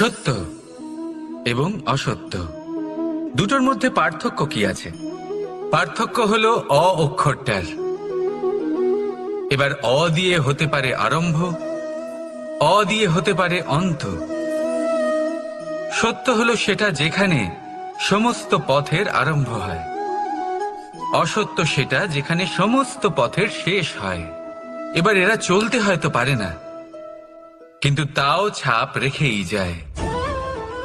সত্য এবং অসত্য। দুটোর মধ্যে পার্থক্য কি আছে? পার্থক্য হলো অ অক্ষরটার। এবার অ দিয়ে হতে পারে আরম্ভ, অ দিয়ে হতে পারে অন্ত। সত্য হলো সেটা যেখানে সমস্ত পথের আরম্ভ হয়। অসত্য সেটা যেখানে সমস্ত পথের শেষ হয়। এবার এরা চলতে হয়তো পারে না। কিন্তু তাও ছাপ রেখেই যায়।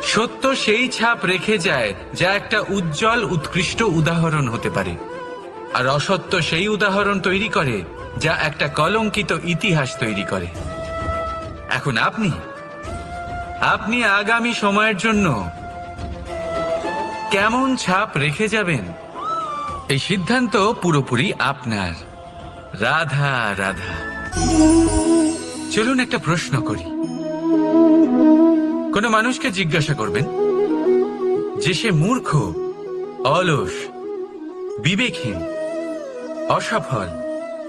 সত্য সেই ছাপ রেখে যায়, যা একটা উজ্জ্বল, উৎকৃষ্ট উদাহরণ হতে পারে। আর অসত্য সেই উদাহরণ তৈরি করে, যা একটা কলঙ্কিত ইতিহাস তৈরি করে। এখন আপনি আপনি আগামী সময়ের জন্য কেমন ছাপ রেখে যাবেন? এই সিদ্ধান্ত পুরোপুরি আপনার। রাধা রাধা। চলুন একটা প্রশ্ন করি। কোনো মানুষকে জিজ্ঞাসা করবেন, যে সে মূর্খ, অলস, বিবেকহীন, অসফল,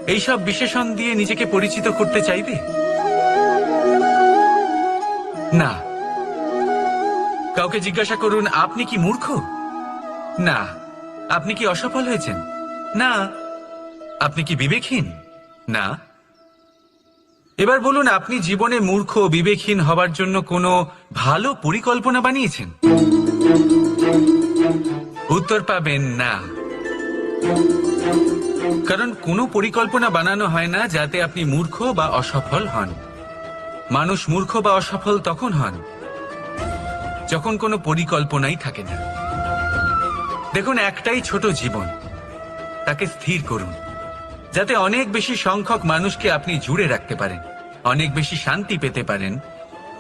এইসব বিশেষণ দিয়ে নিজেকে পরিচিত করতে চাইবে? না। কাউকে জিজ্ঞাসা করুন, আপনি কি মূর্খ? না। আপনি কি অসফল হয়েছেন? না। আপনি কি বিবেকহীন? না। এবার বলুন, আপনি জীবনে মূর্খ, বিবেকহীন হবার জন্য কোনো ভালো পরিকল্পনা বানিয়েছেন? উত্তর পাবেন, না। কারণ কোনো পরিকল্পনা বানানো হয় না যাতে আপনি মূর্খ বা অসফল হন। মানুষ মূর্খ বা অসফল তখন হন, যখন কোনো পরিকল্পনাই থাকে না। দেখুন, একটাই ছোট জীবন, তাকে স্থির করুন। যাতে অনেক বেশি সংখ্যক মানুষকে আপনি জুড়ে রাখতে পারেন, অনেক বেশি শান্তি পেতে পারেন,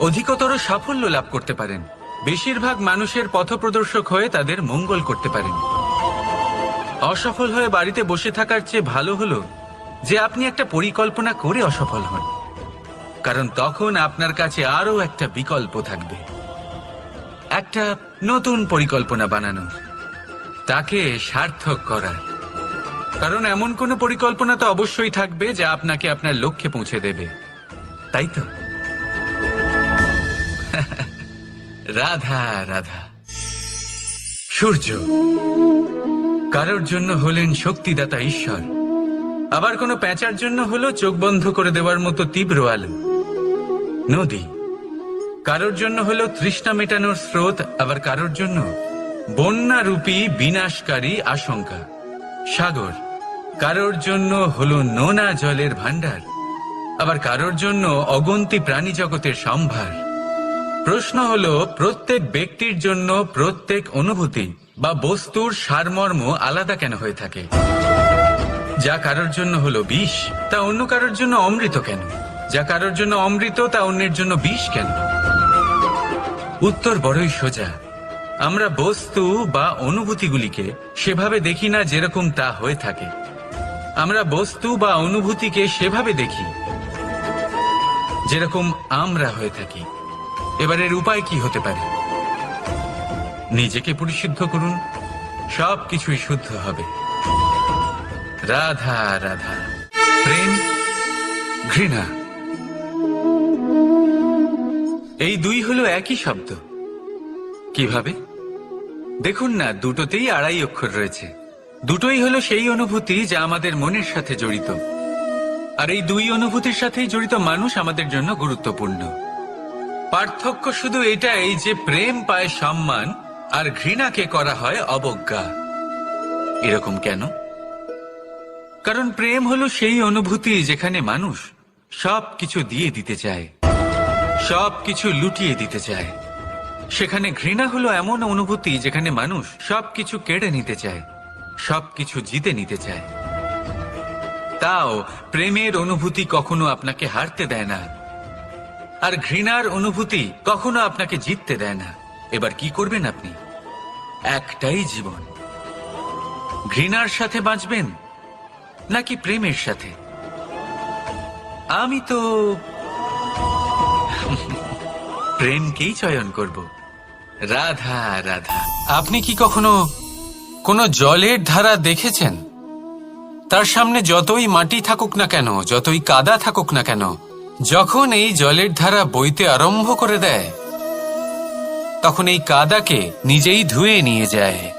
অধিকতর সাফল্য লাভ করতে পারেন। বেশিরভাগ মানুষের পথপ্রদর্শক হয়ে তাদের মঙ্গল করতে পারেন। অসফল হয়ে বাড়িতে বসে থাকার চেয়ে ভালো হলো যে আপনি একটা পরিকল্পনা করে অসফল হন। কারণ তখন আপনার কাছে আরও একটা বিকল্প থাকবে। একটা নতুন পরিকল্পনা বানানোর তাকে সার্থক করার কারণ এমন কোন পরিকল্পনা তো অবশ্যই থাকবে যা আপনাকে আপনার লক্ষ্যে পৌঁছে দেবে। তাই তো? রাধা রাধা। সূর্য, কারোর জন্য হলেন শক্তিদাতা ঈশ্বর। আবার কোনো প্যাঁচার জন্য হলো চোখ বন্ধ করে দেওয়ার মতো তীব্র আলো। নদী, কারোর জন্য হলো তৃষ্ণা মেটানোর স্রোত, আবার কারোর জন্য বন্যারূপী বিনাশকারী আশঙ্কা। সাগর কারোর জন্য হলো নোনা জলের ভান্ডার আবার কারোর জন্য অগন্তি প্রাণী জগতের সম্ভার। প্রশ্ন হলো, প্রত্যেক ব্যক্তির জন্য প্রত্যেক অনুভূতি বা বস্তুর সারমর্ম আলাদা কেন হয়ে থাকে? যা কারোর জন্য হলো বিষ, তা অন্য কারোর জন্য অমৃত কেন? যা কারোর জন্য অমৃত, তা অন্যের জন্য বিষ কেন? উত্তর বড়ই সোজা। আমরা বস্তু বা অনুভূতিগুলিকে সেভাবে দেখি না যেরকম তা হয়ে থাকে। আমরা বস্তু বা অনুভূতিকে সেভাবে দেখি, যেরকম আমরা হয়ে থাকি। এবারের উপায় কি হতে পারে? নিজেকে পরিশুদ্ধ করুন সব কিছুই শুদ্ধ হবে। রাধা রাধা। প্রেম, ঘৃণা। এই দুই হলো একই শব্দ। কীভাবে? দেখুন না, দুটোতেই আড়াই অক্ষর রয়েছে। দুটোই হলো সেই অনুভূতি যা আমাদের মনের সাথে জড়িত। আর এই দুই অনুভূতির সাথেই জড়িত মানুষ আমাদের জন্য গুরুত্বপূর্ণ। পার্থক্য শুধু এটাই যে প্রেম পায় সম্মান, আর ঘৃণাকে করা হয় অবজ্ঞা। এরকম কেন? কারণ প্রেম হলো সেই অনুভূতি যেখানে মানুষ সব কিছু দিয়ে দিতে চায় সব কিছু লুটিয়ে দিতে চায়। সেখানে ঘৃণা হলো এমন অনুভূতি যেখানে মানুষ সবকিছু কেড়ে নিতে চায়। সবকিছু জিতে নিতে চায়। তাও প্রেমের অনুভূতি কখনো আপনাকে হারতে দেয় না। আর ঘৃণার অনুভূতি কখনো আপনাকে জিততে দেয় না। এবার কি করবেন আপনি? একটাই জীবন। ঘৃণার সাথে বাঁচবেন নাকি প্রেমের সাথে? আমি তো প্রেমকেই চয়ন করব। রাধা রাধা। আপনি কি কখনো কোনো জলের ধারা দেখেছেন? তার সামনে যতই মাটি থাকুক না কেন, যতই কাদা থাকুক না কেন, যখন এই জলের ধারা বইতে আরম্ভ করে দেয়, তখন এই কাদাকে নিজেই ধুয়ে নিয়ে যায়।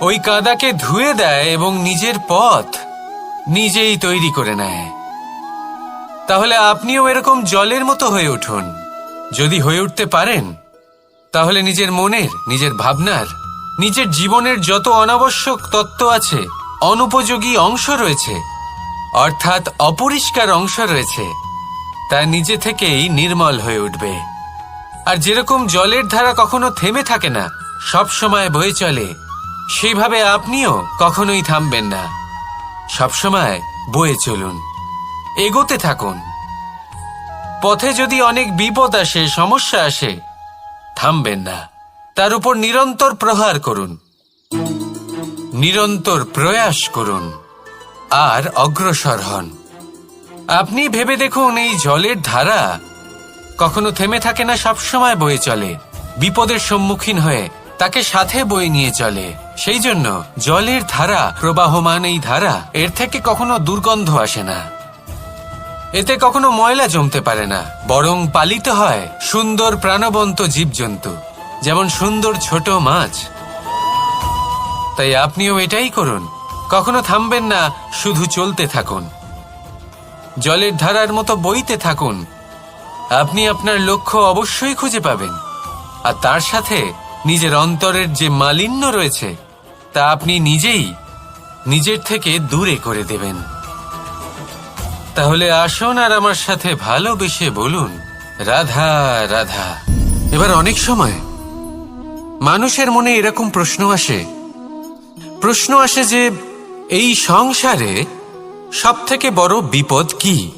ওই কাদাকে ধুয়ে দেয় এবং নিজের পথ নিজেই তৈরি করে নেয়। তাহলে আপনিও এরকম জলের মতো হয়ে উঠুন। যদি হয়ে উঠতে পারেন, তাহলে নিজের মনের, নিজের ভাবনার নিজের জীবনের যত অনাবশ্যক তত্ত্ব আছে, অনুপযোগী অংশ রয়েছে, অর্থাৎ অপরিষ্কার অংশ রয়েছে, তা নিজে থেকেই নির্মল হয়ে উঠবে। আর যেরকম জলের ধারা কখনো থেমে থাকে না, সব সময় বয়ে চলে, সেইভাবে আপনিও কখনোই থামবেন না। সবসময় বয়ে চলুন, এগোতে থাকুন। পথে যদি অনেক বিপদ আসে, সমস্যা আসে, থামবেন না। তার উপর নিরন্তর প্রহার করুন। নিরন্তর প্রয়াস করুন। আর অগ্রসর হন। আপনি ভেবে দেখুন, এই জলের ধারা কখনো থেমে থাকে না, সবসময় বয়ে চলে। বিপদের সম্মুখীন হয়ে তাকে সাথে বয়ে নিয়ে চলে। সেই জন্য জলের ধারা, প্রবাহমান এই ধারা, এর থেকে কখনো দুর্গন্ধ আসে না। এতে কখনো ময়লা জমতে পারে না। বরং পালিত হয় সুন্দর প্রাণবন্ত জীবজন্তু। যেমন সুন্দর ছোট মাছ। তাই আপনিও এটাই করুন। কখনো থামবেন না, শুধু চলতে থাকুন। জলের ধারার মতো বইতে থাকুন। আপনি আপনার লক্ষ্য অবশ্যই খুঁজে পাবেন। আর তার সাথে নিজের অন্তরের যে মালিন্য রয়েছে, তা আপনি নিজেই নিজের থেকে দূরে করে দেবেন। তাহলে আসুন আর আমার সাথে ভালোবেসে বলুন, রাধা রাধা। এবার অনেক সময় মানুষের মনে এরকম প্রশ্ন আসে। প্রশ্ন আসে যে, এই সংসারে সব থেকে বড় বিপদ কি?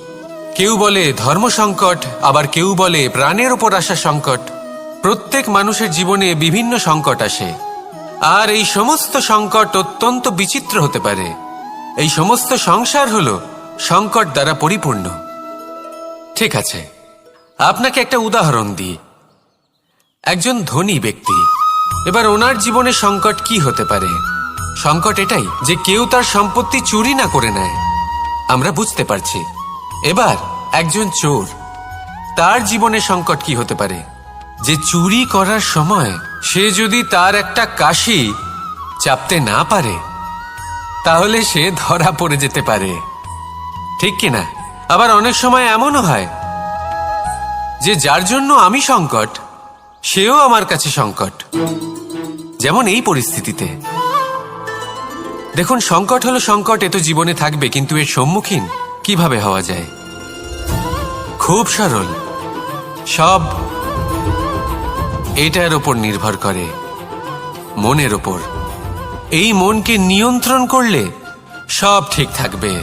কেউ বলে ধর্ম সংকট, আবার কেউ বলে প্রাণের ওপর আসা সংকট। প্রত্যেক মানুষের জীবনে বিভিন্ন সংকট আসে। আর এই সমস্ত সংকট অত্যন্ত বিচিত্র হতে পারে। এই সমস্ত সংসার হল সংকট দ্বারা পরিপূর্ণ। ঠিক আছে, আপনাকে একটা উদাহরণ দিই। একজন ধনী ব্যক্তি এবার ওনার জীবনে সংকট কি হতে পারে? সংকট এটাই যে কেউ তার সম্পত্তি চুরি না করে নেয়। আমরা বুঝতে পারছি। এবার একজন চোর, তার জীবনে সংকট কি হতে পারে? যে চুরি করার সময় সে যদি তার একটা কাশি চাপতে না পারে, তাহলে সে ধরা পড়ে যেতে পারে। ঠিক কিনা? আবার অনেক সময় এমনও হয় যে যার জন্য আমি সংকট সেও আমার কাছে সংকট। যেমন এই পরিস্থিতিতে। দেখুন, সংকট হলো সংকট, এ তো জীবনে থাকবে, কিন্তু এর সম্মুখীন কীভাবে হওয়া যায়? খুব সরল। সব এটার ওপর নির্ভর করে, মনের ওপর। এই মনকে নিয়ন্ত্রণ করলে সব ঠিক থাকবে।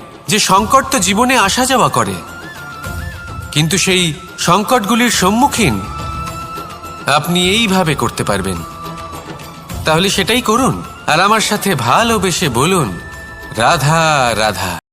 যে সংকট তো জীবনে আসা যাওয়া করে, কিন্তু সেই সংকটগুলির সম্মুখীন আপনি এইভাবে করতে পারবেন। তাহলে সেটাই করুন, আর আমার সাথে ভালোবেসে বলুন, রাধা রাধা।